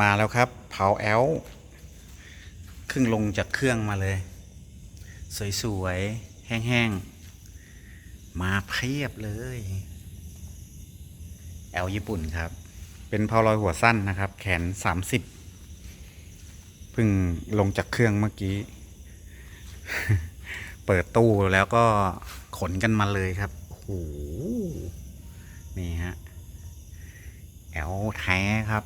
มาแล้วครับ เผาแอลครึ่งลงจากเครื่องมาเลย สวยๆ แห้งๆ มาเพียบเลย แอลญี่ปุ่นครับ เป็นเผาลอยหัวสั้นนะครับ แขน 30 เพิ่งลงจากเครื่องเมื่อกี้ เปิดตู้แล้วก็ขนกันมาเลยครับโอ้โหนี่ฮะ แอลแท้ครับ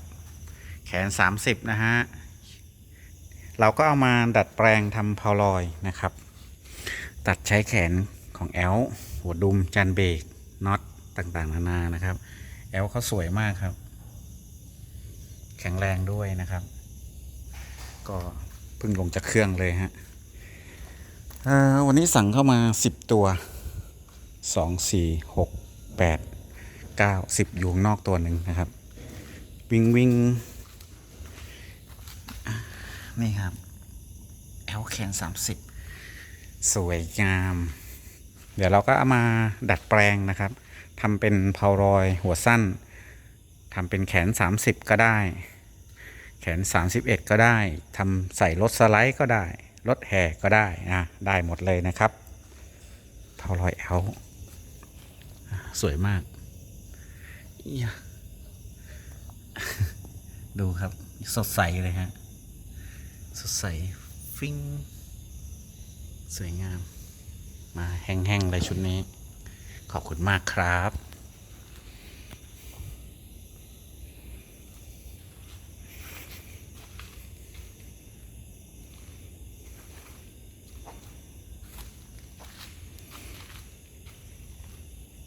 แขน 30 นะฮะ เราก็เอามาดัดแปลงทำพาวลอยนะครับ ตัดใช้แขนของแอลหัวดุมจันเบรกน็อตต่างๆ นานานะครับ แอลเขาสวยมากครับ แข็งแรงด้วยนะครับ ก็เพิ่งลงจากเครื่องเลยฮะวันนี้สั่งเข้ามา 10 ตัว 2 4 6 8 9 10 อยู่ข้างนอกตัวหนึ่งนะครับ วิ่งวิ่ง นี่ครับแอลแคน30สวยงาม เดี๋ยวเราก็เอามาดัดแปลงนะครับทำเป็นเพารอยหัวสั้นทำเป็นแขน 30 ก็ได้ แขน 31 ก็ได้ทำใส่รถสไลด์ก็ได้ รถแห่ก็ได้นะได้หมดเลยนะครับเพารอยแอลสวยมาก ดูครับ สดใสเลยฮะ สดใสฟิ้งสวยงาม มาแห้งๆเลยชุดนี้ ขอบคุณมากครับ